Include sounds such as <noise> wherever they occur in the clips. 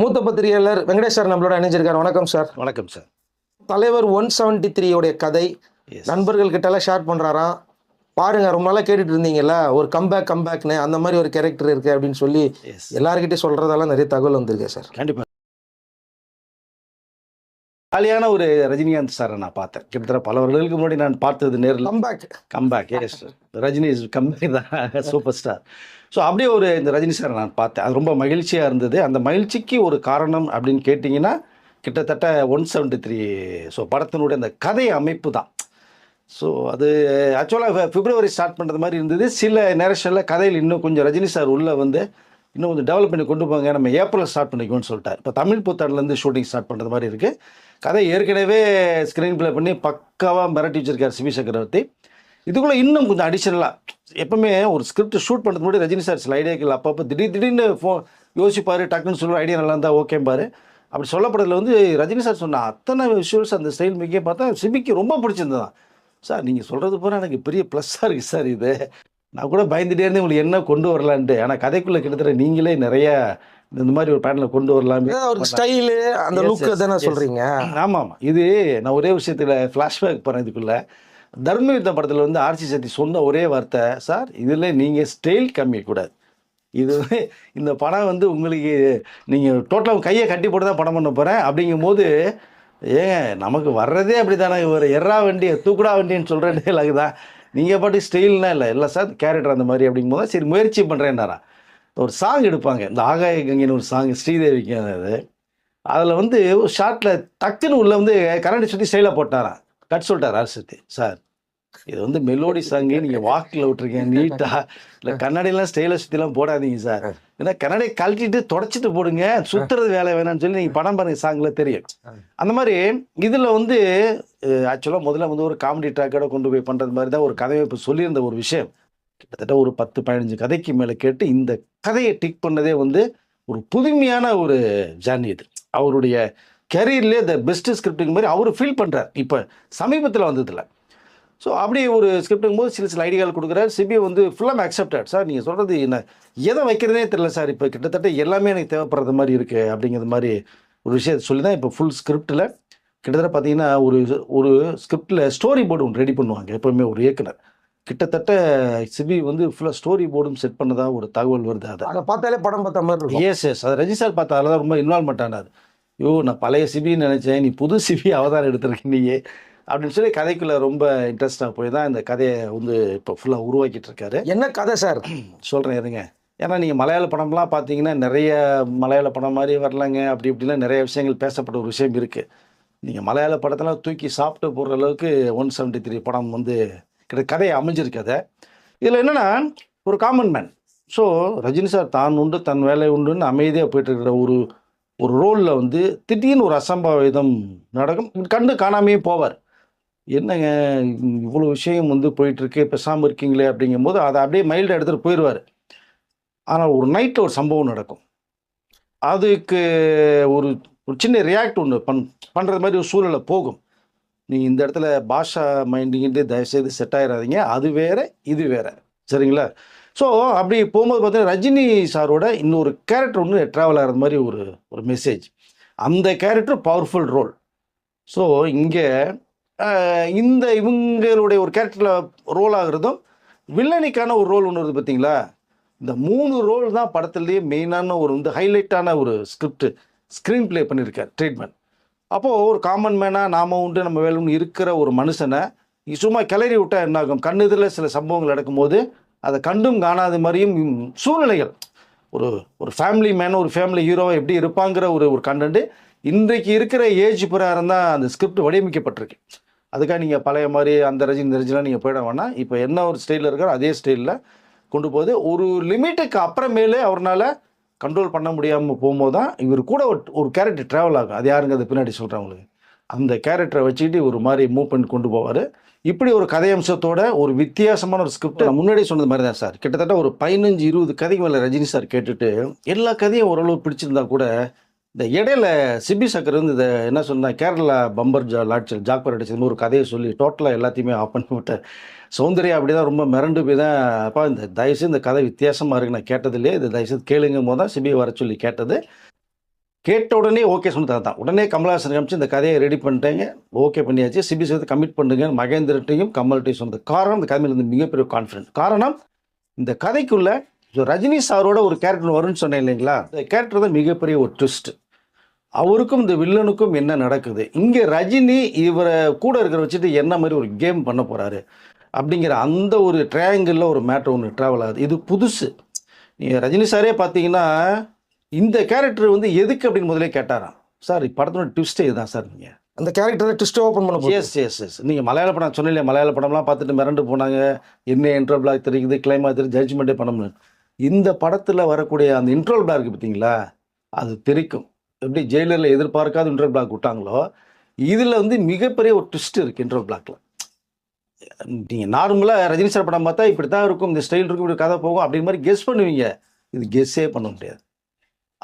மூத்த பத்திரிகையாளர் வெங்கடேஷ் சார் நம்மளோட இணைஞ்சிருக்காரு. வணக்கம் சார். வணக்கம் சார். தலைவர் ஒன் செவன்டி த்ரீயோடைய கதை. நண்பர்கள் கிட்டலாம் ஷேர் பண்ணுறாராம் பாருங்க ரொம்ப நாளாக கேட்டுட்டு இருந்தீங்கல்ல ஒரு கம்பேக் கம்பேக்னு அந்த மாதிரி ஒரு கேரக்டர் இருக்கு அப்படின்னு சொல்லி எஸ் எல்லாருக்கிட்டையும் சொல்றதெல்லாம் நிறைய தகவல் வந்திருக்கு சார். கண்டிப்பாக ஜாலியான ஒரு ரஜினிகாந்த் சாரை நான் பார்த்தேன். கிட்டத்தட்ட பல வருடங்களுக்கு முன்னாடி நான் பார்த்தது நேரில். Comeback comeback yes Rajini is comeback தான் சூப்பர் ஸ்டார் ஸோ அப்படியே ஒரு இந்த ரஜினி சாரை நான் பார்த்தேன். அது ரொம்ப மகிழ்ச்சியாக இருந்தது. அந்த மகிழ்ச்சிக்கு ஒரு காரணம் அப்படின்னு கேட்டிங்கன்னா கிட்டத்தட்ட ஒன் செவன்ட்டி த்ரீ ஸோ படத்தினுடைய அந்த கதை அமைப்பு தான். ஸோ அது ஆக்சுவலாக பிப்ரவரி ஸ்டார்ட் பண்ணுறது மாதிரி இருந்தது. சில நேரஷனில் கதையில் இன்னும் கொஞ்சம் ரஜினி சார் உள்ளே வந்து இன்னும் கொஞ்சம் டெவலப் பண்ணி கொண்டு போங்க. நம்ம ஏப்ரல் ஸ்டார்ட் பண்ணிக்குவோம்னு சொல்லிட்டார். இப்போ தமிழ் புத்தாண்டுலேருந்து ஷூட்டிங் ஸ்டார்ட் பண்ணுறது மாதிரி இருக்குது கதை ஏற்கனவே ஸ்க்ரீன் ப்ளே பண்ணி பக்காவாக மிரட்டி வச்சிருக்கார் சிவி சக்கரவர்த்தி. இதுக்குள்ளே இன்னும் கொஞ்சம் அடிஷனலாக எப்பவுமே ஒரு ஸ்கிரிப்ட் ஷூட் பண்ணுறது முன்னாடி ரஜினி சார் சில ஐடியாக்கள் அப்பப்போ திடீர் திடீர்னு ஃபோ யோசிப்பார் டக்குன்னு சொல்லுவார் ஐடியா நல்லா இருந்தால் ஓகேம்பாரு. அப்படி சொல்லப்படுறதுல வந்து ரஜினி சார் சொன்ன அத்தனை விஷுவல்ஸ் அந்த ஸ்டைல் மிக்கே பார்த்தா சிபிக்கு ரொம்ப பிடிச்சிருந்ததான் சார் நீங்கள் சொல்கிறது பூரா எனக்கு பெரிய ப்ளஸ்ஸாக இருக்குது சார் இது. நான் கூட பயந்துட்டே இருந்து உங்களுக்கு என்ன கொண்டு வரலான்ட்டு. ஆனால் கதைக்குள்ளே கிட்டத்தட்ட நீங்களே நிறைய இந்த மாதிரி ஒரு பேட்டர்னில் கொண்டு வரலாமே. ஒரு ஸ்டைலு அந்த Yes, லுக் yes, தானே yes. சொல்றீங்க? ஆமாம். ஆமாம் இது நான் ஒரே விஷயத்தில் ஃப்ளாஷ்பேக் போகிறேன் இதுக்குள்ளே. தர்மயுத்த படத்தில் வந்து ஆர்சி சக்தி சொன்ன ஒரே வார்த்தை சார் இதில் நீங்கள் ஸ்டைல் கம்மிக்கூடாது இது வந்து இந்த படம் வந்து உங்களுக்கு நீங்கள் டோட்டலாக கையை கட்டி போட்டு தான் படம் பண்ண போகிறேன் அப்படிங்கும்போது ஏங்க நமக்கு வர்றதே அப்படி தானே ஒரு எறா வண்டி தூக்குடா வண்டின்னு சொல்கிற டைலாக் தான். நீங்கள் பாட்டு ஸ்டைல்னா இல்லை. இல்லை சார் கேரக்டர் அந்த மாதிரி அப்படிங்கும்போது சரி முயற்சி பண்ணுறேன்னாரா ஒரு சாங் எடுப்பாங்க. இந்த ஆகாய கங்கைன்னு ஒரு சாங் ஸ்ரீதேவிக்கு அது. அதில் வந்து ஒரு ஷார்ட்டில் டக்குன்னு உள்ளே வந்து கரண்ட் சுற்றி ஸ்டைலாக போட்டாரான் கட் சொல்லிட்டார் அரசு சார். இது வந்து மெலோடி சாங்கு நீங்கள் வாக்கில் விட்டுருக்கீங்க. நீட்டாக <laughs> இல்லை கண்ணாடியெல்லாம் ஸ்டைலை சுற்றிலாம் போடாதீங்க சார். ஏன்னா கண்ணாடி கழட்டிட்டு தொடச்சிட்டு போடுங்க. சுற்றுறது வேலை வேணாம்னு சொல்லி நீங்கள் படம் பாருங்க சாங்கில் தெரியும். அந்த மாதிரி இதில் வந்து ஆக்சுவலாக முதல்ல வந்து ஒரு காமெடி ட்ராக்கோட கொண்டு போய் பண்ணுறது மாதிரி தான் ஒரு கதையை இப்போ சொல்லியிருந்த ஒரு விஷயம். கிட்டத்தட்ட ஒரு பத்து பதினஞ்சு கதைக்கு மேலே கேட்டு இந்த கதையை டிக் பண்ணதே வந்து ஒரு புதுமையான ஒரு ஜர்னி இது. அவருடைய கெரியர்லேயே த பெஸ்ட் ஸ்கிரிப்டிங் மாதிரி அவர் ஃபீல் பண்ணுறார் இப்போ சமீபத்தில் வந்ததில்ல. ஸோ அப்படி ஒரு ஸ்கிரிப்டுங்கும் போது சில சில ஐடியாக்கள் கொடுக்குறாரு. சிபி வந்து ஃபுல்லாக அக்செப்டட் சார் நீங்கள் சொல்கிறது என்ன? எதை வைக்கிறதே தெரியல சார் இப்போ கிட்டத்தட்ட எல்லாமே எனக்கு தேவைப்படுறது மாதிரி இருக்குது அப்படிங்கிற மாதிரி ஒரு விஷயத்தை சொல்லி தான் இப்போ ஃபுல் ஸ்கிரிப்டில் கிட்டத்தட்ட பார்த்தீங்கன்னா ஒரு ஒரு ஸ்கிரிப்டில் ஸ்டோரி போர்டு ஒன்று ரெடி பண்ணுவாங்க எப்போவுமே ஒரு இயக்குனர். கிட்டத்தட்ட சிபி வந்து ஃபுல்லாக ஸ்டோரி போர்டும் செட் பண்ணதா ஒரு தகவல் வருது அதை. அதை பார்த்தாலே படம் பார்த்த மாதிரி இருக்கும். எஸ் எஸ் அது ரஜி சார் பார்த்தா அதில் தான் ரொம்ப இன்வால்மெண்ட் ஆனார் ஐயோ நான் பழைய சிபின்னு நினச்சேன். நீ புது சிபி அவதாரம் எடுத்திருக்க நீயே. அப்படின்னு சொல்லி கதைக்குள்ளே ரொம்ப இன்ட்ரெஸ்டாக போய் தான் இந்த கதையை வந்து இப்போ ஃபுல்லாக உருவாக்கிட்டு இருக்காரு. என்ன கதை சார்? சொல்கிறேன் இருங்க. ஏன்னா நீங்கள் மலையாள படம்லாம் பார்த்தீங்கன்னா நிறைய மலையாள படம் மாதிரி வரலங்க அப்படி இப்படிலாம் நிறைய விஷயங்கள் பேசப்பட்ட ஒரு விஷயம் இருக்குது நீங்கள் மலையாள படத்தெல்லாம் தூக்கி சாப்பிட்டு போடுற அளவுக்கு ஒன் செவன்ட்டி த்ரீ படம் வந்து கிட்ட கதையை அமைஞ்சிருக்கு அதை. இதில் என்னென்னா ஒரு common man so Rajini sir தான் உண்டு தன் வேலை உண்டுன்னு அமைதியாக போயிட்டு இருக்கிற ஒரு ஒரு ரோலில் வந்து திடீர்னு ஒரு அசம்பாவிதம் நடக்கும். கண்டு காணாமையே போவார். என்னங்க இவ்வளோ விஷயம் வந்து போயிட்டுருக்கு பேசாமல் இருக்கீங்களே அப்படிங்கும்போது அதை அப்படியே மைல்டாக எடுத்துகிட்டு போயிடுவார். ஆனால் ஒரு நைட்டில் ஒரு சம்பவம் நடக்கும். அதுக்கு ஒரு ஒரு சின்ன ரியாக்ட் ஒன்று பண் பண்ணுறது மாதிரி ஒரு சூழ்நிலை போகும். நீங்கள் இந்த இடத்துல பாஷா மைண்டிங்கிட்டு தயவுசெய்து செட் ஆயிடாதீங்க அது வேறு இது வேற. சரிங்களா? ஸோ அப்படி போகும்போது பார்த்தீங்கன்னா ரஜினி சாரோட இன்னொரு கேரக்டர் ஒன்று ட்ராவல் ஆகிறது மாதிரி ஒரு ஒரு மெசேஜ் அந்த கேரக்டர் பவர்ஃபுல் ரோல் ஸோ இங்கே இந்த இவங்களுடைய ஒரு கேரக்டரில் ரோல் ஆகுறதும் வில்லனிக்கான ஒரு ரோல் ஒன்று வருது பார்த்தீங்களா? இந்த மூணு ரோல் தான் படத்துலேயே மெயினான ஒரு வந்து ஹைலைட்டான ஒரு ஸ்கிரிப்ட் ஸ்க்ரீன் ப்ளே பண்ணியிருக்கார் ட்ரீட்மெண்ட் அப்போது ஒரு காமன் மேனாக நாம உண்டு நம்ம வேலும்னு இருக்கிற ஒரு மனுஷனை சும்மா கிளறி விட்டால் என்ன ஆகும் கண்ணுதில் சில சம்பவங்கள் நடக்கும்போது அதை கண்டும் காணாத மாதிரியும் சூழ்நிலைகள். ஒரு ஒரு ஃபேமிலி மேன் ஒரு ஃபேமிலி ஹீரோவை எப்படி இருப்பாங்கிற ஒரு ஒரு கண்டென்ட்டு இன்றைக்கு இருக்கிற ஏஜ் பிரகாரம் தான் அந்த ஸ்கிரிப்ட் வடிவமைக்கப்பட்டிருக்கு. அதுக்காக நீங்கள் பழைய மாதிரி அந்த ரஜினி இந்த ரஜினிலாம் நீங்கள் போயிட வேணாம். இப்போ என்ன ஒரு ஸ்டைலில் இருக்காரோ அதே ஸ்டைலில் கொண்டு போகுது. ஒரு லிமிட்டுக்கு அப்புறமேலே அவரால் கண்ட்ரோல் பண்ண முடியாமல் போகும்போது தான் இவர் கூட ஒரு- ஒரு கேரக்டர் ட்ராவல் ஆகும். அது யாருங்க அது பின்னாடி சொல்கிறவங்களுக்கு அந்த கேரக்டரை வச்சுக்கிட்டு ஒரு மாதிரி மூவ் பண்ணி கொண்டு போவார். இப்படி ஒரு கதை அம்சத்தோட ஒரு வித்தியாசமான ஒரு ஸ்கிரிப்ட் நான் முன்னாடியே சொன்னது மாதிரி தான் சார். கிட்டத்தட்ட ஒரு பதினஞ்சு இருபது கதைக்கு மேலே ரஜினி சார் கேட்டுட்டு எல்லா கதையும் ஓரளவு பிடிச்சிருந்தா கூட இந்த இடையில சிபி சக்கர் வந்து இதை என்ன சொன்னா கேரளா பம்பர் ஜா லாட்சல் ஜாக்பர் அடிச்சது ஒரு கதையை சொல்லி டோட்டலாக எல்லாத்தையுமே ஆஃப் பண்ணி விட்டேன் சௌந்தர்யா அப்படி தான் ரொம்ப மிரண்டு போய் தான் அப்பா இந்த தயவுசெய்து இந்த கதை வித்தியாசமாக இருக்கு நான் கேட்டதில்லையே. இது தயவுசெய்து கேளுங்கும் போது தான் சிபி வர சொல்லி கேட்டது. கேட்ட உடனே ஓகே சொன்னது தான் உடனே கமலஹாசன் காமிச்சு இந்த கதையை ரெடி பண்ணிட்டேங்க. ஓகே பண்ணியாச்சு. சிபி சேர்த்து கமிட் பண்ணுங்க. மகேந்திரட்டையும் கமல்கிட்டையும் சொன்னது காரணம் இந்த கதையில் இருந்து மிகப்பெரிய கான்ஃபிடன்ஸ் காரணம் இந்த கதைக்குள்ளே so ரஜினி சாரோட ஒரு கேரக்டர் வரும்னு சொன்னேன் இல்லைங்களா? இந்த கேரக்டர் தான் மிகப்பெரிய ஒரு ட்விஸ்ட் அவருக்கும் இந்த வில்லனுக்கும் என்ன நடக்குது? இங்கே ரஜினி இவரை கூட இருக்கிற வச்சுட்டு என்ன மாதிரி ஒரு கேம் பண்ண போறாரு? அப்படிங்கிற அந்த ஒரு ட்ரையாங்கிளில் ஒரு மேட்ரு ஒன்று ட்ராவல் ஆகுது. இது புதுசு. நீங்கள் ரஜினி சாரே பார்த்தீங்கன்னா இந்த கேரக்டர் வந்து எதுக்கு அப்படின்னு முதலே கேட்டாராம். சார் படத்தோட ட்விஸ்டே இதுதான் சார் நீங்கள் அந்த கேரக்டரை ட்விஸ்ட் ஓப்பன் பண்ண எஸ் எஸ் எஸ் நீங்கள் மலையாள படம் சொன்னீங்களே மலையாள படம்லாம் பார்த்துட்டு மிரண்டு போனாங்க. என்ன இன்ட்ரோல் பிளாக் தெரியுது கிளைமா தெரியுது ஜட்ஜ்மெண்ட்டே பண்ண முடியும் இந்த படத்தில் வரக்கூடிய அந்த இன்ட்ரோல் பிளாக் பார்த்தீங்களா அது தெரிக்கும். எப்படி ஜெயிலரில் எதிர்பார்க்காத இன்ட்ரோல் பிளாக் விட்டாங்களோ இதில் வந்து மிகப்பெரிய ஒரு ட்விஸ்ட் இருக்குது இன்ட்ரோல் பிளாக்ல நீங்கள் நார்மலாக ரஜினி சார் படம் பார்த்தா இப்படி தான் இருக்கும் இந்த ஸ்டைல் இருக்கும் இப்படி கதை போகும் அப்படிங்கிற மாதிரி கெஸ் பண்ணுவீங்க. இது கெஸ்ஸே பண்ண முடியாது.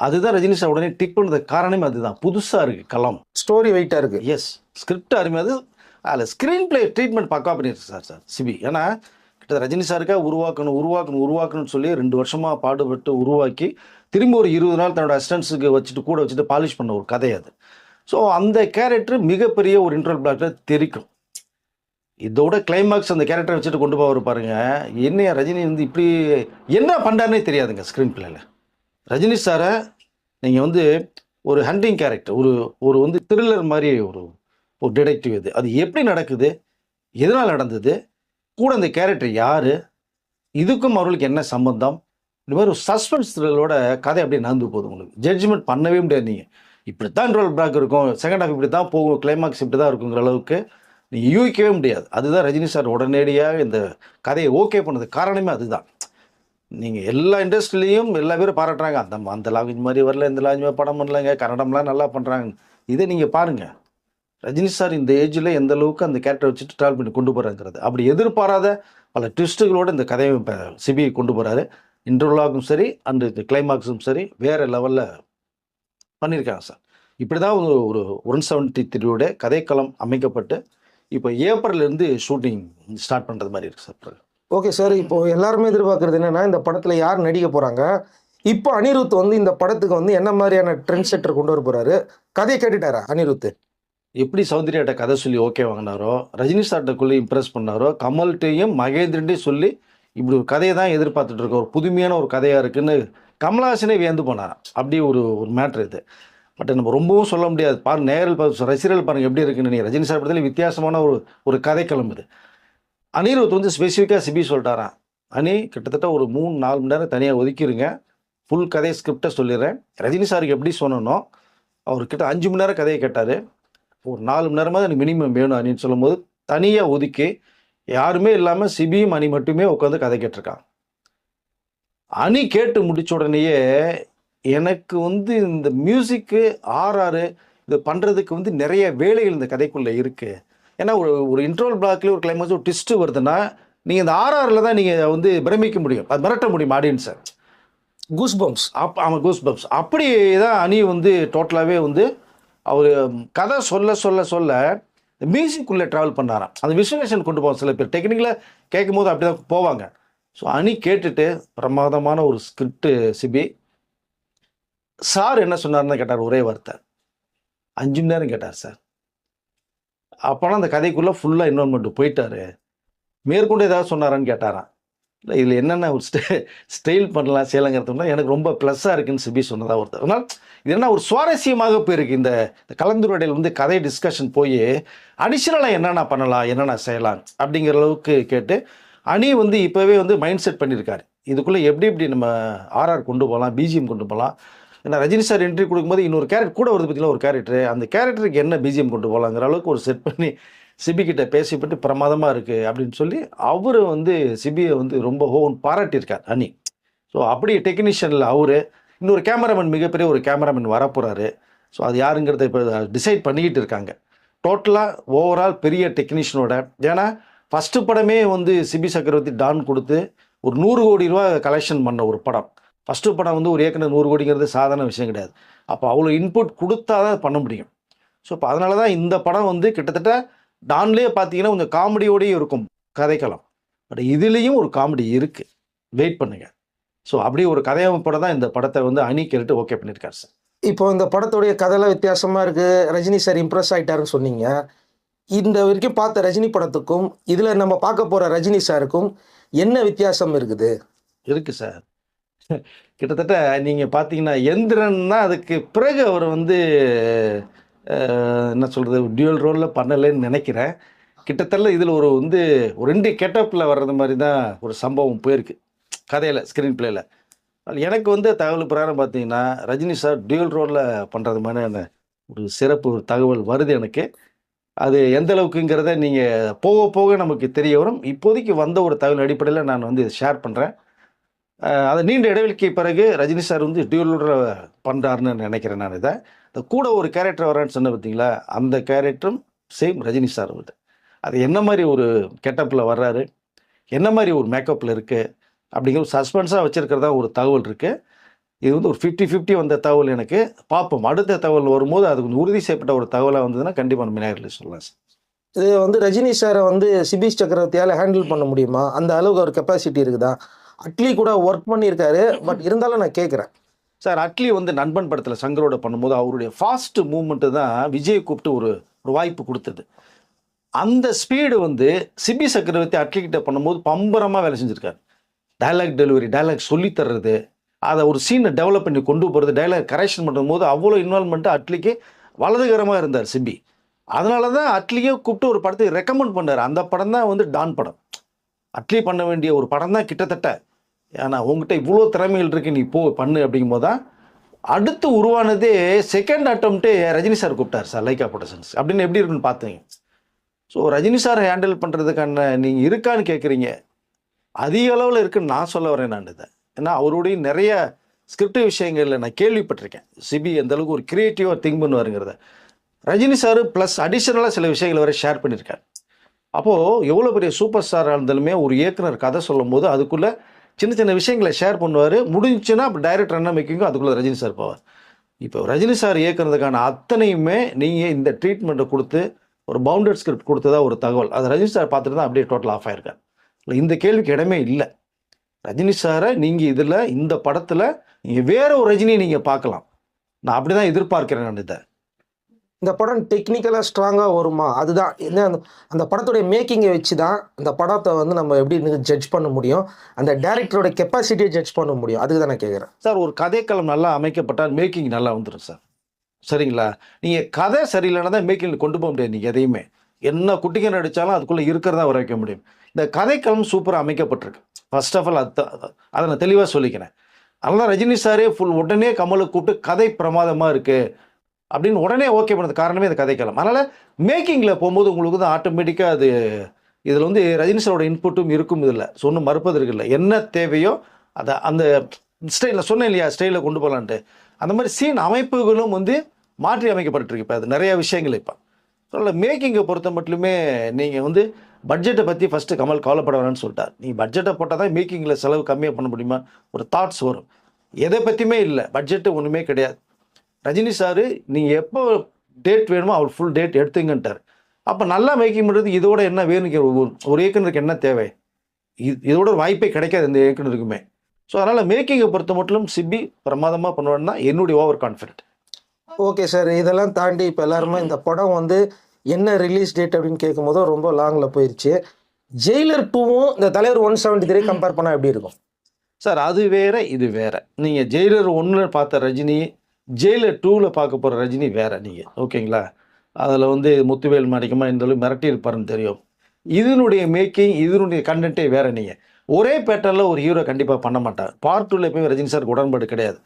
அதுதான் ரஜினி சார் உடனே டிக் பண்ணது காரணமே அதுதான். புதுசாக இருக்குது களம். ஸ்டோரி வெயிட்டா இருக்கு. எஸ் ஸ்கிரிப்ட் அருமையாது அதில் ஸ்க்ரீன் பிளே ட்ரீட்மெண்ட் பக்கா பண்ணியிருக்கு சார் சார் சிபி. ஏன்னா கிட்ட ரஜினி சாருக்காக உருவாக்கணும் உருவாக்கணும் உருவாக்கணும்னு சொல்லி ரெண்டு வருஷமாக பாடுபட்டு உருவாக்கி திரும்பி ஒரு இருபது நாள் தன்னோட அசிஸ்டன்ஸுக்கு வச்சுட்டு கூட வச்சுட்டு பாலிஷ் பண்ண ஒரு கதை அது. ஸோ அந்த கேரக்டர் மிகப்பெரிய ஒரு இன்ட்ரோல் பிளாக்ல தெரிக்கும். இதோட கிளைமேக்ஸ் அந்த கேரக்டரை வச்சுட்டு கொண்டு போவார் பாருங்க. என்னையா ரஜினி வந்து இப்படி என்ன பண்ணுறாருனே தெரியாதுங்க ஸ்க்ரீன் பிளேல ரஜினி சாரை நீங்கள் வந்து ஒரு ஹண்டிங் கேரக்டர் ஒரு ஒரு வந்து த்ரில்லர் மாதிரி ஒரு ஒரு டிடெக்டிவ் இது. அது எப்படி நடக்குது? எதனால் நடந்தது? கூட அந்த கேரக்டர் யார்? இதுக்கும் அவர்களுக்கு என்ன சம்பந்தம்? இந்த மாதிரி ஒரு சஸ்பென்ஸ் த்ரில்லோட கதை அப்படியே நடந்து போகுது உங்களுக்கு. ஜட்ஜ்மெண்ட் பண்ணவே முடியாது நீங்கள் இப்படி தான் ரோல் பிளாக் இருக்கும். செகண்ட் ஹாஃப் இப்படி தான் போகும். கிளைமாக்ஸ் இப்படி தான் இருக்குங்கிற அளவுக்கு நீங்கள் யூகிக்கவே முடியாது. அதுதான் ரஜினி சார் உடனடியாக இந்த கதையை ஓகே பண்ணது காரணமே அதுதான். நீங்கள் எல்லா இண்டஸ்ட்ரிலையும் எல்லா பேரும் பாராட்டுறாங்க. அந்த அந்த லாங்குவேஜ் மாதிரி வரல இந்த லாங்குவேஜ் மாதிரி படம் பண்ணலங்க. கன்னடம்லாம் நல்லா பண்ணுறாங்க இதை நீங்கள் பாருங்கள் ரஜினி சார் இந்த ஏஜில் எந்த அளவுக்கு அந்த கேரக்டர் வச்சுட்டு ட்ராவல் பண்ணி கொண்டு போகிறாங்கிறது அப்படி எதிர்பாராத பல ட்விஸ்ட்டுகளோட இந்த கதையை இப்போ சிபிஐ கொண்டு போகிறாரு இன்டர்லாகும் சரி அண்ட் இந்த கிளைமாக்ஸும் சரி வேறு லெவலில் பண்ணியிருக்காங்க சார். இப்படி தான் ஒரு ஒரு ஒன் செவன்ட்டி த்ரீயோட கதைக்களம் அமைக்கப்பட்டு இப்போ ஏப்ரல்லேருந்து ஷூட்டிங் ஸ்டார்ட் பண்ணுறது மாதிரி இருக்குது சார். ஓகே சார் இப்போ எல்லாருமே எதிர்பார்க்குறது என்னென்னா இந்த படத்தில் யார் நடிக்க போகிறாங்க இப்போ அனிருத் வந்து இந்த படத்துக்கு வந்து என்ன மாதிரியான ட்ரெண்ட் செட்டர் கொண்டு வர போகிறாரு கதையை கேட்டுட்டாரா அனிருத்? எப்படி சௌந்தர்யாட்ட கதை சொல்லி ஓகே வாங்கினாரோ ரஜினி சார்ட்டக்குள்ளே இம்ப்ரெஸ் பண்ணாரோ கமல்கிட்டையும் மகேந்திரன்ட்டையும் சொல்லி இப்படி ஒரு கதையை தான் எதிர்பார்த்துட்டு இருக்க ஒரு புதுமையான ஒரு கதையாக இருக்குன்னு கமலஹாசனே வியந்து போனாராம் அப்படி ஒரு ஒரு மேட்ரு இது. பட் நம்ம ரொம்பவும் சொல்ல முடியாது. பாரு நேரில் பார்த்து ரசிகர்கள் பாருங்க எப்படி இருக்குன்னு. நீ ரஜினி சார் படத்துல வித்தியாசமான ஒரு ஒரு கதை கிளம்புது. அனிருத் வந்து ஸ்பெசிஃபிக்காக சிபி சொல்லிட்டாராம். அனி கிட்டத்தட்ட ஒரு மூணு நாலு மணி நேரம் தனியாக ஒதுக்கிடுங்க ஃபுல் கதை ஸ்கிரிப்டை சொல்லிடுறேன். ரஜினி சாருக்கு எப்படி சொன்னனோ அவர்கிட்ட அஞ்சு மணி நேரம் கதையை கேட்டார். ஒரு நாலு மணி நேரமாவது எனக்கு மினிமம் வேணும் அனின்னு சொல்லும்போது தனியாக ஒதுக்கி யாருமே இல்லாமல் சிபியும் அணி மட்டுமே உட்காந்து கதை கேட்டிருக்காங்க. அணி கேட்டு முடிச்ச உடனேயே எனக்கு வந்து இந்த மியூசிக்கு ஆர்ஆர் இது பண்ணுறதுக்கு வந்து நிறைய வேலைகள் இந்த கதைக்குள்ளே இருக்குது ஏன்னா ஒரு ஒரு இன்ட்ரோல் பிளாக்ல ஒரு கிளைமேக்ஸ் ஒரு ட்விஸ்ட்டு வருதுன்னா நீங்கள் இந்த ஆர்ஆரில் தான் நீங்கள் வந்து பிரமிக்க முடியும். அது மிரட்ட முடியும் ஆடியன்ஸை கூஸ் பம்ப்ஸ் அப் ஆமாம் கூஸ் பம்ப்ஸ் அப்படி தான் அணி வந்து டோட்டலாகவே வந்து அவர் கதை சொல்ல சொல்ல சொல்ல மியூசிக்குள்ளே ட்ராவல் பண்ணாராம். அந்த விசுவேஷன் கொண்டு போவோம் சில பேர். டெக்னிக்கில் கேட்கும் போது அப்படி தான் போவாங்க. ஸோ அணி கேட்டுட்டு பிரமாதமான ஒரு ஸ்கிரிப்டு சிபி. சார் என்ன சொன்னார்னு கேட்டார் ஒரே வார்த்தை. அஞ்சு மணி நேரம் கேட்டார் சார். அப்போனா அந்த கதைக்குள்ளே ஃபுல்லாக இன்வால்மெண்ட் போயிட்டாரு. மேற்கொண்டு ஏதாவது சொன்னாரான்னு கேட்டாரான் இல்லை இதில் என்னென்ன ஒரு ஸ்டே ஸ்டைல் பண்ணலாம் செய்யலாங்கிறதுனா எனக்கு ரொம்ப ப்ளஸ்ஸாக இருக்குன்னு சிபி சொன்னதாக ஒருத்தர். அதனால் இது என்ன ஒரு சுவாரஸ்யமாக போயிருக்கு. இந்த இந்த கலந்துரையாடல் வந்து கதை டிஸ்கஷன் போய் அடிஷ்னலாக என்னென்ன பண்ணலாம் என்னென்ன செய்யலாம் அப்படிங்கிற அளவுக்கு கேட்டு அணி வந்து இப்போவே வந்து மைண்ட் செட் பண்ணியிருக்காரு இதுக்குள்ளே எப்படி எப்படி நம்ம ஆர்ஆர் கொண்டு போகலாம் பிஜிஎம் கொண்டு போகலாம்? ஏன்னா ரஜினி சார் என்ட்ரி கொடுக்கும்போது இன்னொரு கேரக்டர் கூட வருது பற்றிலாம் ஒரு கேரக்டர் அந்த கேரக்டருக்கு என்ன பிஜிஎம் கொண்டு போகலாங்கிற அளவுக்கு ஒரு செட் பண்ணி சிபி பேசிப்பட்டு பிரமாதமாக இருக்குது அப்படின்னு சொல்லி அவர் வந்து சிபியை வந்து ரொம்ப ஹோன் பாராட்டியிருக்கார் அனி. ஸோ அப்படி டெக்னீஷியனில் அவர் இன்னொரு கேமராமேன் மிகப்பெரிய ஒரு கேமராமேன் வரப்போகிறாரு ஸோ அது யாருங்கிறத இப்போ டிசைட் பண்ணிக்கிட்டு இருக்காங்க. டோட்டலாக ஓவரால் பெரிய டெக்னீஷியனோட. ஏன்னா ஃபஸ்ட்டு படமே வந்து சிபி சக்கரவர்த்தி டான் கொடுத்து ஒரு நூறு கோடி ரூபா கலெக்ஷன் பண்ண ஒரு படம். ஃபஸ்ட்டு படம் வந்து ஒரு ஏற்கனவே நூறு கோடிங்கிறது சாதாரண விஷயம் கிடையாது. அப்போ அவ்வளோ இன்புட் கொடுத்தா தான் பண்ண முடியும். ஸோ இப்போ அதனால தான் இந்த படம் வந்து கிட்டத்தட்ட டான்லேயே பார்த்தீங்கன்னா கொஞ்சம் காமெடியோடயும் இருக்கும் கதைக்களம். பட் இதுலேயும் ஒரு காமெடி இருக்குது வெயிட் பண்ணுங்கள் ஸோ அப்படியே ஒரு கதையமைப்பட தான் இந்த படத்தை வந்து அணி கேட்டு ஓகே பண்ணியிருக்காரு சார் இப்போ இந்த படத்துடைய கதைலாம் வித்தியாசமா இருக்கு. ரஜினி சார் இம்ப்ரெஸ் ஆயிட்டாருன்னு சொன்னீங்க. இந்த வரைக்கும் பார்த்த ரஜினி படத்துக்கும் இதுல நம்ம பார்க்க போற ரஜினி சாருக்கும் என்ன வித்தியாசம் இருக்குது? இருக்கு சார் கிட்டத்தட்ட நீங்கள் பார்த்தீங்கன்னா எந்திரன்னா அதுக்கு பிறகு அவர் வந்து என்ன சொல்கிறது டியூவல் ரோலில் பண்ணலைன்னு நினைக்கிறேன். கிட்டத்தட்ட இதில் ஒரு வந்து ஒரு ரெண்டு கெட்டப்பில் வர்றது மாதிரி தான் ஒரு சம்பவம் போயிருக்கு. கதையில் ஸ்க்ரீன் பிளேயில் எனக்கு வந்து தகவல் பிரகாரம் பார்த்தீங்கன்னா ரஜினி சார் டியூவல் ரோலில் பண்ணுறது மாதிரியான ஒரு சிறப்பு தகவல் வருது எனக்கு. அது எந்த அளவுக்குங்கிறத நீங்கள் போக போக நமக்கு தெரிய வரும். இப்போதைக்கு வந்த ஒரு தகவல் அடிப்படையில் நான் வந்து ஷேர் பண்ணுறேன் அதை நீண்ட இடைவெளிக்கு பிறகு ரஜினி சார் வந்து டியூலோட பண்ணுறாருன்னு நினைக்கிறேன் நான் இதை. இந்த கூட ஒரு கேரக்டர் வரான்னு சொன்ன பார்த்தீங்களா? அந்த கேரக்டரும் சேம் ரஜினி சார் வந்து அது என்ன மாதிரி ஒரு கெட்டப்பில் வர்றாரு? என்ன மாதிரி ஒரு மேக்கப்பில் இருக்குது அப்படிங்கிற ஒரு சஸ்பென்ஸாக வச்சுருக்கிறதா ஒரு தகவல் இருக்குது இது வந்து ஒரு ஃபிஃப்டி ஃபிஃப்டி வந்த தகவல் எனக்கு. பார்ப்போம். அடுத்த தகவல் வரும்போது அது கொஞ்சம் உறுதி செய்யப்பட்ட ஒரு தகவலாக வந்ததுன்னா கண்டிப்பாக நம்ம நேரில் சொல்லலாம் சார். இது வந்து ரஜினி சாரை வந்து சிபிஸ் சக்கரவர்த்தியால ஹேண்டில் பண்ண முடியுமா? அந்த அளவுக்கு ஒரு கெப்பாசிட்டி இருக்குதா? அட்லி கூட ஒர்க் பண்ணியிருக்காரு. <laughs> பட் இருந்தாலும் நான் கேட்குறேன் சார் அட்லி வந்து நண்பன் படத்தில் சங்கரோட பண்ணும்போது அவருடைய ஃபாஸ்ட் மூமெண்ட்டு தான் விஜய் கூப்பிட்டு ஒரு ஒரு வாய்ப்பு கொடுத்தது. அந்த ஸ்பீடு வந்து சிபி சக்கரவர்த்தி அட்லி கிட்ட பண்ணும்போது பம்பரமாக வேலை செஞ்சுருக்காரு. டைலாக் டெலிவரி டைலாக் சொல்லித்தர்றது அதை ஒரு சீனை டெவலப் பண்ணி கொண்டு போகிறது டைலாக் கரெக்ஷன் பண்ணும்போது அவ்வளோ இன்வால்மெண்ட்டு அட்லிக்கு வலதுகரமாக இருந்தார் சிபி. அதனால தான் அட்லியே கூப்பிட்டு ஒரு படத்தை ரெக்கமெண்ட் பண்ணார். அந்த படம் தான் வந்து டான் படம். அட்லி பண்ண வேண்டிய ஒரு படம் தான் கிட்டத்தட்ட ஏன்னா உங்ககிட்ட இவ்வளோ திறமைகள் இருக்கு நீ போ பண்ணு அப்படிங்கும்போது தான் அடுத்து உருவானதே செகண்ட் அட்டம்ப்டே ரஜினி சார் கூப்பிட்டார் சார் லைக்கா ப்ரொடக்ஷன்ஸ் அப்படின்னு எப்படி இருக்குன்னு பார்த்தீங்க ஸோ ரஜினி சார் ஹேண்டில் பண்ணுறதுக்கான நீங்கள் இருக்கான்னு கேட்குறீங்க அதிக அளவில் இருக்குன்னு நான் சொல்ல வரேன் நான் இதை. ஏன்னா அவருடைய நிறைய ஸ்கிரிப்ட் விஷயங்களில் நான் கேள்விப்பட்டிருக்கேன். சிபி அந்தளவுக்கு ஒரு க்ரியேட்டிவாக திங்க் பண்ணுவாருங்கிறத. ரஜினி சார் ப்ளஸ் அடிஷ்னலாக சில விஷயங்களை வரை ஷேர் பண்ணியிருக்காரு அப்போது எவ்வளோ பெரிய சூப்பர் ஸ்டாராக இருந்தாலுமே ஒரு இயக்குனர் கதை சொல்லும் போது அதுக்குள்ளே சின்ன சின்ன விஷயங்களை ஷேர் பண்ணுவார். முடிஞ்சுன்னா அப்போ டைரக்டர் என்ன மேக்கிங்கோ அதுக்குள்ளே ரஜினி சார் போவார். இப்போ ரஜினி சார் இயக்குறதுக்கான அத்தனையுமே நீங்கள் இந்த ட்ரீட்மெண்ட்டை கொடுத்து ஒரு பவுண்டட் ஸ்கிரிப்ட் கொடுத்ததா ஒரு தகவல். அது ரஜினி சார் பார்த்துட்டு தான் அப்படியே டோட்டல் ஆஃப் ஆயிருக்கார். இல்லை இந்த கேள்விக்கு இடமே இல்லை. ரஜினி சாரை நீங்கள் இதில் இந்த படத்தில் நீங்கள் வேற ஒரு ரஜினியை நீங்கள் பார்க்கலாம். நான் அப்படி தான் எதிர்பார்க்கிறேன் நான் இதை. இந்த படம் டெக்னிக்கலாக ஸ்ட்ராங்காக வருமா? அதுதான். என்ன அந்த அந்த படத்துடைய மேக்கிங்கை வச்சு தான் அந்த படத்தை வந்து நம்ம எப்படி ஜட்ஜ் பண்ண முடியும்? அந்த டேரக்டரோட கெப்பாசிட்டியை ஜட்ஜ் பண்ண முடியும். அதுக்கு தான் நான் கேட்குறேன் சார் ஒரு கதைக்களம் நல்லா அமைக்கப்பட்டால் மேக்கிங் நல்லா வந்துடும் சார் சரிங்களா? நீங்கள் கதை சரியில்லைன்னா தான் மேக்கிங்கில் கொண்டு போக முடியாது நீங்கள் எதையுமே. என்ன குட்டிங்க நடித்தாலும் அதுக்குள்ளே இருக்கிறதா வர வைக்க முடியும். இந்த கதைக்களம் சூப்பராக அமைக்கப்பட்டிருக்கு. ஃபர்ஸ்ட் ஆஃப் ஆல் அது அதை நான் தெளிவாக சொல்லிக்கிறேன். அதனால் ரஜினி சாரே ஃபுல் உடனே கமலை கூப்பிட்டு கதை பிரமாதமாக இருக்குது அப்படின்னு உடனே ஓகே பண்ணது காரணமே இந்த கதைக்கலாம் அதனால் மேக்கிங்கில் போகும்போது உங்களுக்கு தான் ஆட்டோமேட்டிக்காக அது இதில் வந்து ரஜினி சாரோட இன்புட்டும் இருக்கும் இதில். சொன்ன மறுப்பதற்கு இல்லை. என்ன தேவையோ அதை அந்த ஸ்டைலில் சொன்னேன் இல்லையா? ஸ்டைலில் கொண்டு போகலான்ட்டு அந்த மாதிரி சீன் அமைப்புகளும் வந்து மாற்றி அமைக்கப்பட்டிருக்கு இப்போ. அது நிறையா விஷயங்கள் இப்போ. அதனால் மேக்கிங்கை பொறுத்த மட்டுமே நீங்கள் வந்து பட்ஜெட்டை பற்றி ஃபஸ்ட்டு கமல் கவலைப்பட வேணாம்னு சொல்லிட்டார். நீ பட்ஜெட்டை போட்டால் தான் மேக்கிங்கில் செலவு கம்மியாக பண்ண முடியுமா? ஒரு தாட்ஸ் வரும். எதை பற்றியுமே இல்லை. பட்ஜெட்டு ஒன்றுமே கிடையாது. ரஜினி சாரு நீங்கள் எப்போ டேட் வேணுமோ அவர் ஃபுல் டேட் எடுத்துங்கன்ட்டார். அப்போ நல்லா மேக்கிங் பண்ணுறது இதோட என்ன வேணும் ஒரு- இயக்குனருக்கு என்ன தேவை? இது இதோட வாய்ப்பே கிடைக்காது இந்த இயக்குனருக்குமே. ஸோ அதனால் மேக்கிங்கை பொறுத்த மட்டும் சிபி பிரமாதமாக பண்ணுவான்னு தான் என்னுடைய ஓவர் கான்ஃபிடென்ட் ஓகே சார் இதெல்லாம் தாண்டி இப்போ எல்லாருமே இந்த படம் வந்து என்ன ரிலீஸ் டேட் அப்படின்னு கேட்கும்போது ரொம்ப லாங்கில் போயிடுச்சு ஜெயிலர் டூவும் இந்த தலைவர் ஒன் செவன்ட்டி த்ரீ கம்பேர் பண்ணால் எப்படி இருக்கும்? சார் அது வேற இது வேற. நீங்கள் ஜெயிலர் ஒன்றில் பார்த்த ரஜினி ஜெயிலர் டூவில் பார்க்க போகிற ரஜினி வேறு நீங்கள் ஓகேங்களா? அதில் வந்து முத்துவேல் மாணிக்கமாக இந்த மிரட்டியிருப்பாருன்னு தெரியும். இதனுடைய மேக்கிங் இதனுடைய கண்டென்ட்டே வேறு நீங்கள் ஒரே பேட்டர்னில் ஒரு ஹீரோ கண்டிப்பாக பண்ண மாட்டார். பார்ட் டூவில் எப்பயுமே ரஜினி சாருக்கு உடன்பாடு கிடையாது.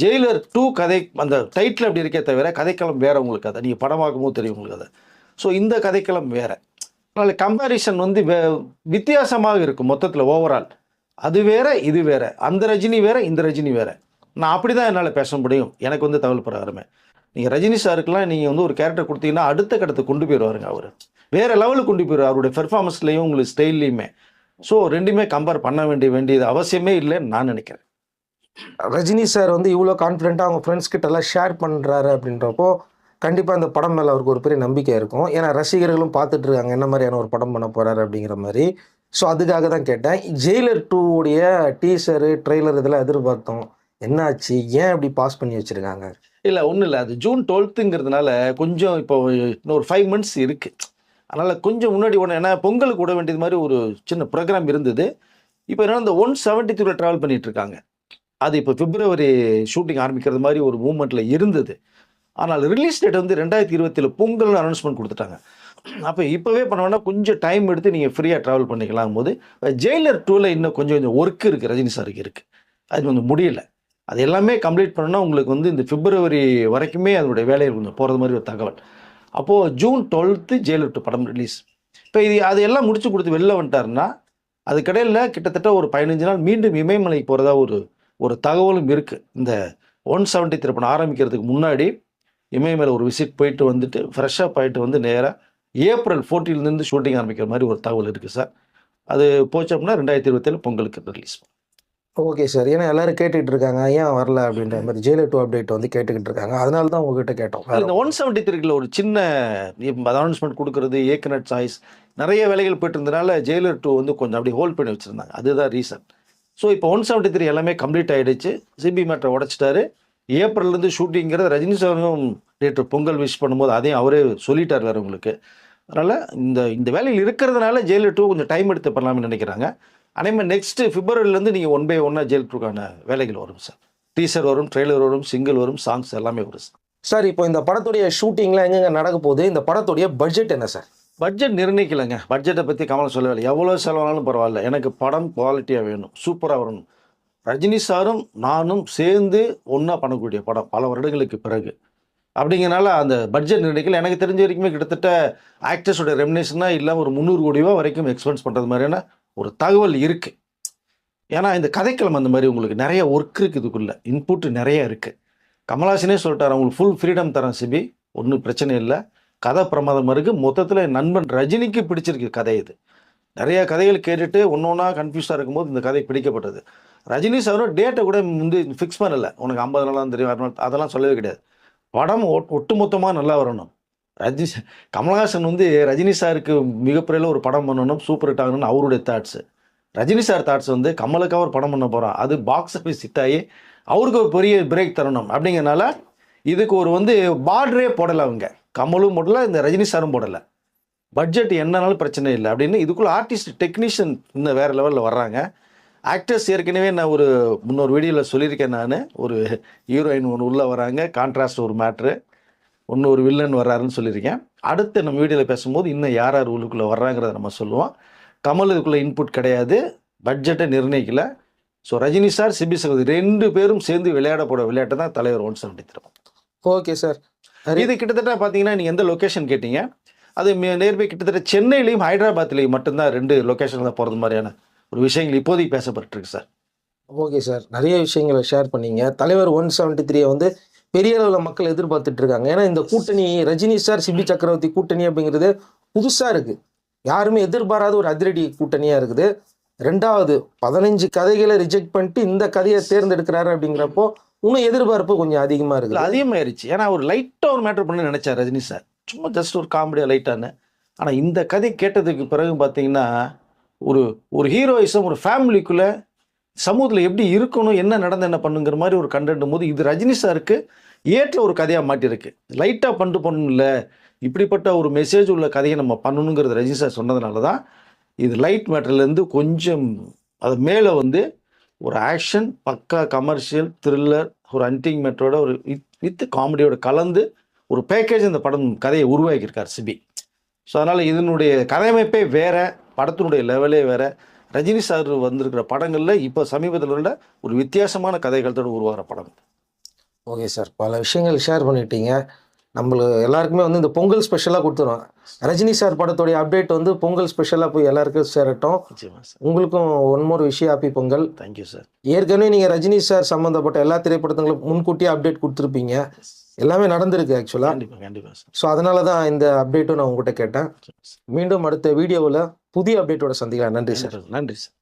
ஜெயிலர் டூ கதை அந்த டைட்டில் அப்படி இருக்கே தவிர கதைக்களம் வேறு உங்களுக்கு அதை. நீங்கள் படம் பார்க்கும்போது தெரியும் உங்களுக்கு அதை. ஸோ இந்த கதைக்களம் வேறு. அதனால் கம்பேரிசன் வந்து வே வித்தியாசமாக இருக்கும் மொத்தத்தில் ஓவரால் அது வேற இது வேற. அந்த ரஜினி வேற இந்த ரஜினி வேற. நான் அப்படி தான் என்னால் பேச முடியும். எனக்கு வந்து தகவல் பிரகாரமே நீங்கள் ரஜினி சாருக்கெலாம் நீங்கள் வந்து ஒரு கேரக்டர் கொடுத்தீங்கன்னா அடுத்த கடத்தை கொண்டு போயிடுவாருங்க அவர். வேறு லெவலுக்கு கொண்டு போயிடுவார். அவருடைய பெர்ஃபார்மன்ஸ்லையும் உங்களுக்கு ஸ்டைல்லையுமே ஸோ ரெண்டுமே கம்பேர் பண்ண வேண்டிய வேண்டியது அவசியமே இல்லைன்னு நான் நினைக்கிறேன். ரஜினி சார் வந்து இவ்வளோ கான்ஃபிடென்ட்டாக அவங்க ஃப்ரெண்ட்ஸ் கிட்ட எல்லாம் ஷேர் பண்ணுறாரு அப்படின்றப்போ கண்டிப்பாக அந்த படம் மேலே அவருக்கு ஒரு பெரிய நம்பிக்கை இருக்கும். ஏன்னா ரசிகர்களும் பார்த்துட்டு இருக்காங்க. என்ன மாதிரியான ஒரு படம் பண்ண போகிறாரு அப்படிங்கிற மாதிரி. ஸோ அதுக்காக தான் கேட்டேன். ஜெயிலர் டூ உடைய டீசரு ட்ரெய்லர் இதெல்லாம் எதிர்பார்த்தோம். என்னாச்சு? ஏன் இப்படி பாஸ் பண்ணி வச்சிருக்காங்க? இல்லை ஒன்றும் இல்லை. அது ஜூன் டுவெல்த்துங்கிறதுனால கொஞ்சம் இப்போ இன்னும் ஒரு ஃபைவ் மந்த்ஸ் இருக்குது அதனால் கொஞ்சம் முன்னாடி ஒன்று ஏன்னா பொங்கலுக்கு விட வேண்டியது மாதிரி ஒரு சின்ன ப்ரோக்ராம் இருந்தது. இப்போ என்னன்னா இந்த ஒன் செவன்ட்டி த்ரீல ட்ராவல் பண்ணிகிட்ருக்காங்க அது இப்போ பிப்ரவரி ஷூட்டிங் ஆரம்பிக்கிறது மாதிரி ஒரு மூமெண்ட்டில் இருந்தது. ஆனால் ரிலீஸ் டேட் வந்து ரெண்டாயிரத்தி இருபத்தில் பொங்கல்னு அனௌன்ஸ்மெண்ட் கொடுத்துட்டாங்க. அப்போ இப்போவே பண்ண கொஞ்சம் டைம் எடுத்து நீங்கள் ஃப்ரீயாக ட்ராவல் பண்ணிக்கலாம் போது ஜெயிலர் டூவில் இன்னும் கொஞ்சம் கொஞ்சம் ஒர்க் இருக்குது ரஜினி சாருக்கு இருக்குது அது கொஞ்சம் முடியல. அது எல்லாமே கம்ப்ளீட் பண்ணால் உங்களுக்கு வந்து இந்த பிப்ரவரி வரைக்குமே அதனுடைய வேலையை கொஞ்சம் போகிறது மாதிரி ஒரு தகவல். அப்போது ஜூன் டுவெல்த்து ஜெயலலிட்டு படம் ரிலீஸ் இப்போ இது அது எல்லாம் முடிச்சு கொடுத்து வெளில வந்துட்டாருன்னா அதுக்கடையில் கிட்டத்தட்ட ஒரு பதினஞ்சு நாள் மீண்டும் இமயமலைக்கு போகிறதா ஒரு ஒரு தகவலும் இருக்குது இந்த ஒன் செவன்ட்டி திருப்பணம் ஆரம்பிக்கிறதுக்கு முன்னாடி இமயமலை ஒரு விசிட் போயிட்டு வந்துட்டு ஃப்ரெஷ்ஷாக போயிட்டு வந்து நேராக ஏப்ரல் ஃபோர்டீன்லேருந்து ஷூட்டிங் ஆரம்பிக்கிற மாதிரி ஒரு தகவல் இருக்குது சார். அது போச்சு அப்படின்னா ரெண்டாயிரத்தி இருபத்தேழு பொங்கலுக்கு ரிலீஸ் ஓகே சார். ஏன்னா எல்லாரும் கேட்டுக்கிட்டு இருக்காங்க ஏன் வரல? அப்படின்ற மாதிரி ஜெயிலர் டூ அப்டேட் வந்து கேட்டுக்கிட்டு இருக்காங்க அதனால தான் உங்ககிட்ட கேட்டோம் இந்த ஒன் செவன்ட்டி த்ரீல ஒரு சின்ன அனௌன்ஸ்மெண்ட் கொடுக்கறது ஏக்கனட் சாய்ஸ் நிறைய வேலைகள் போயிட்டு இருந்தனால ஜெயிலர் டூ வந்து கொஞ்சம் அப்படி ஹோல்ட் பண்ணி வச்சிருந்தாங்க. அதுதான் ரீசன் ஸோ இப்போ ஒன் செவன்ட்டி த்ரீ எல்லாமே கம்ப்ளீட் ஆயிடுச்சு. சிபி மேட்டரை உடைச்சிட்டாரு. ஏப்ரல்லேருந்து ஷூட்டிங்கிறது ரஜினி சாரும் நேற்று பொங்கல் விஷ் பண்ணும்போது அதையும் அவரே சொல்லிட்டார் வேறு உங்களுக்கு. அதனால் இந்த இந்த வேலையில் இருக்கிறதுனால ஜெயிலர் டூ கொஞ்சம் டைம் எடுத்து பண்ணலாம்னு நினைக்கிறாங்க. அதேமாதிரி நெக்ஸ்ட்டு பிப்ரவரிலேருந்து நீங்கள் ஒன் பை ஒன்னாக ஜெயில் டூக்கான வேலைகள் வரும் சார் டீசர் வரும் ட்ரெய்லர் வரும் சிங்கிள் வரும் சாங்ஸ் எல்லாமே வரும் சார் சார் இப்போ இந்த படத்துடைய ஷூட்டிங்லாம் எங்கெங்க நடக்க போகுது? இந்த படத்துடைய பட்ஜெட் என்ன சார் பட்ஜெட் நிர்ணயிக்கலைங்க. பட்ஜெட்டை பற்றி கமலம் சொல்லவில்லை எவ்வளோ செலவானாலும் பரவாயில்ல. எனக்கு படம் குவாலிட்டியாக வேணும். சூப்பராக வரணும். ரஜினி சாரும் நானும் சேர்ந்து ஒன்றா பண்ணக்கூடிய படம். பல வருடங்களுக்கு பிறகு. அப்படிங்கிறனால அந்த பட்ஜெட் நிர்ணயிக்கல. எனக்கு தெரிஞ்ச வரைக்குமே கிட்டத்தட்ட ஆக்டர்ஸோட ரெமினேஷனாக இல்லாமல் ஒரு முந்நூறு கோடி ரூபா வரைக்கும் எக்ஸ்பென்ஸ் பண்ணுறது மாதிரியான ஒரு தகவல் இருக்குது ஏன்னா இந்த கதைக்களம் அந்த மாதிரி உங்களுக்கு நிறைய ஒர்க் இருக்குது இதுக்குள்ளே. இன்புட் நிறைய இருக்குது கமலாசனே சொல்லிட்டார் அவங்களுக்கு ஃபுல் ஃப்ரீடம் தரேன் சிபி. ஒன்றும் பிரச்சனை இல்லை. கதை பிரமாதம் இருக்குது மொத்தத்தில் என் நண்பன் ரஜினிக்கு பிடிச்சிருக்கு கதை இது. நிறைய கதைகள் கேட்டுட்டு ஒன்று ஒன்றா கன்ஃபியூஸாக இருக்கும்போது இந்த கதை பிடிக்கப்பட்டது. ரஜினி சாரும் டேட்டை கூட வந்து ஃபிக்ஸ் பண்ணலை. உனக்கு ஐம்பது நாளாக தெரியும் அதெல்லாம் சொல்லவே கிடையாது. படம் ஒட்- ஒட்டுமொத்தமாக நல்லா வரணும். ரஜினி கமலஹாசன் வந்து ரஜினி சாருக்கு மிகப்பெரிய ஒரு படம் பண்ணணும் சூப்பர் ஹிட் ஆகணும்னு அவருடைய தாட்ஸு ரஜினி சார் தாட்ஸ் வந்து கமலுக்காக ஒரு படம் பண்ண போகிறோம் அது பாக்ஸ் ஆஃபீஸ் ஹிட் ஆகி அவருக்கு ஒரு பெரிய பிரேக் தரணும். அப்படிங்கிறனால இதுக்கு ஒரு வந்து பார்டரே போடலை அவங்க. கமலும் போடலை இந்த ரஜினி சாரும் போடலை. பட்ஜெட் என்னன்னாலும் பிரச்சனை இல்லை அப்படின்னு இதுக்குள்ள ஆர்டிஸ்ட் டெக்னீஷியன் இன்னும் வேறு லெவலில் வர்றாங்க. ஆக்டர்ஸ் ஏற்கனவே நான் ஒரு முன்னொரு வீடியோவில் சொல்லியிருக்கேன் நான். ஒரு ஹீரோயின் ஒன்று உள்ளே வராங்க. கான்ட்ராஸ்ட் ஒரு மேட்ரு ஒன்று ஒரு வில்லன் வர்றாருன்னு சொல்லியிருக்கேன். அடுத்து நம்ம வீடியோவில் பேசும்போது இன்னும் யார் யார் உள்ளுக்குள்ளே வர்றாங்கிறத நம்ம சொல்லுவோம். கமல் இதுக்குள்ளே இன்புட் கிடையாது பட்ஜெட்டை நிர்ணயிக்கல. ஸோ ரஜினி சார் சிபி சகோதரி ரெண்டு பேரும் சேர்ந்து விளையாட போட விளையாட்டு தான் தலைவர் ஒன் செவன்டி தரும் ஓகே சார் இது கிட்டத்தட்ட பார்த்தீங்கன்னா நீங்கள் எந்த லொக்கேஷன் கேட்டீங்க? அது நேர்பை கிட்டத்தட்ட சென்னையிலையும் ஹைதராபாத்லேயும் மட்டும்தான் ரெண்டு லொக்கேஷனில் தான் போகிறது மாதிரியான ஒரு விஷயங்கள் இப்போதைக்கு பேசப்பட்டிருக்கு சார் ஓகே சார் நிறைய விஷயங்களை ஷேர் பண்ணீங்க. தலைவர் ஒன் செவன்ட்டி த்ரீயை வந்து பெரிய அளவில் மக்கள் எதிர்பார்த்துட்டு இருக்காங்க ஏன்னா இந்த கூட்டணி ரஜினி சார் சிபி சக்கரவர்த்தி கூட்டணி அப்படிங்கிறது புதுசாக இருக்குது யாருமே எதிர்பாராத ஒரு அதிரடி கூட்டணியாக இருக்குது. ரெண்டாவது பதினஞ்சு கதைகளை ரிஜெக்ட் பண்ணிட்டு இந்த கதையை தேர்ந்தெடுக்கிறாரு அப்படிங்கிறப்போ இன்னும் எதிர்பார்ப்பு கொஞ்சம் அதிகமாக இருக்குது. அதிகமாயிருச்சு. ஏன்னா ஒரு லைட்டாக ஒரு மேட்டர் பண்ண நினச்சார் ரஜினி சார் சும்மா ஜஸ்ட் ஒரு காமெடியாக லைட்டான ஆனால் இந்த கதை கேட்டதுக்கு பிறகு பார்த்தீங்கன்னா ஒரு ஒரு ஹீரோயிசம் ஒரு ஃபேமிலிக்குள்ளே சமூகத்தில் எப்படி இருக்கணும் என்ன நடந்து என்ன பண்ணுங்கிற மாதிரி ஒரு கண்டென்ட் போது இது ரஜினி சாருக்கு ஏற்ற ஒரு கதையாக மாட்டியிருக்கு லைட்டாக பண்ணிட்டு பண்ணணும் இல்லை. இப்படிப்பட்ட ஒரு மெசேஜ் உள்ள கதையை நம்ம பண்ணணுங்கிறது ரஜினி சார் சொன்னதுனால தான் இது லைட் மேட்டர்லேருந்து கொஞ்சம் அது மேலே வந்து ஒரு ஆக்ஷன் பக்கா கமர்ஷியல் த்ரில்லர் ஒரு அன்டிங் மேட்டரோட ஒரு வித் காமெடியோட கலந்து ஒரு பேக்கேஜ் இந்த படம் கதையை உருவாக்கியிருக்கார் சிபி. ஸோ அதனால் இதனுடைய கதையமைப்பே வேறு படத்தினுடைய லெவலே வேறு. ரஜினி சார் வந்திருக்கிற படங்களில் இப்போ சமீபத்தில் உள்ள ஒரு வித்தியாசமான கதைகளத்தோட உருவாகிற படம் ஓகே சார் பல விஷயங்கள் ஷேர் பண்ணிட்டீங்க. நம்மளுக்கு எல்லாருக்குமே வந்து இந்த பொங்கல் ஸ்பெஷலாக கொடுத்துருவோம். ரஜினி சார் படத்துடைய அப்டேட் வந்து பொங்கல் ஸ்பெஷலாக போய் எல்லாருக்கும் சேரட்டும். உங்களுக்கும் ஒன் மோர் விஷயம் ஹாப்பி பொங்கல். தேங்க்யூ சார் ஏற்கனவே நீங்கள் ரஜினி சார் சம்மந்தப்பட்ட எல்லா திரைப்படத்துங்களும் முன்கூட்டியே அப்டேட் கொடுத்துருப்பீங்க. எல்லாமே நடந்திருக்கு ஆக்சுவலாக கண்டிப்பாக கண்டிப்பாக சார். ஸோ அதனால தான் இந்த அப்டேட்டும் நான் உங்ககிட்ட கேட்டேன். மீண்டும் அடுத்த வீடியோவில் புதிய அப்டேட்டோட சந்திக்கலாம். நன்றி சார் நன்றி சார்.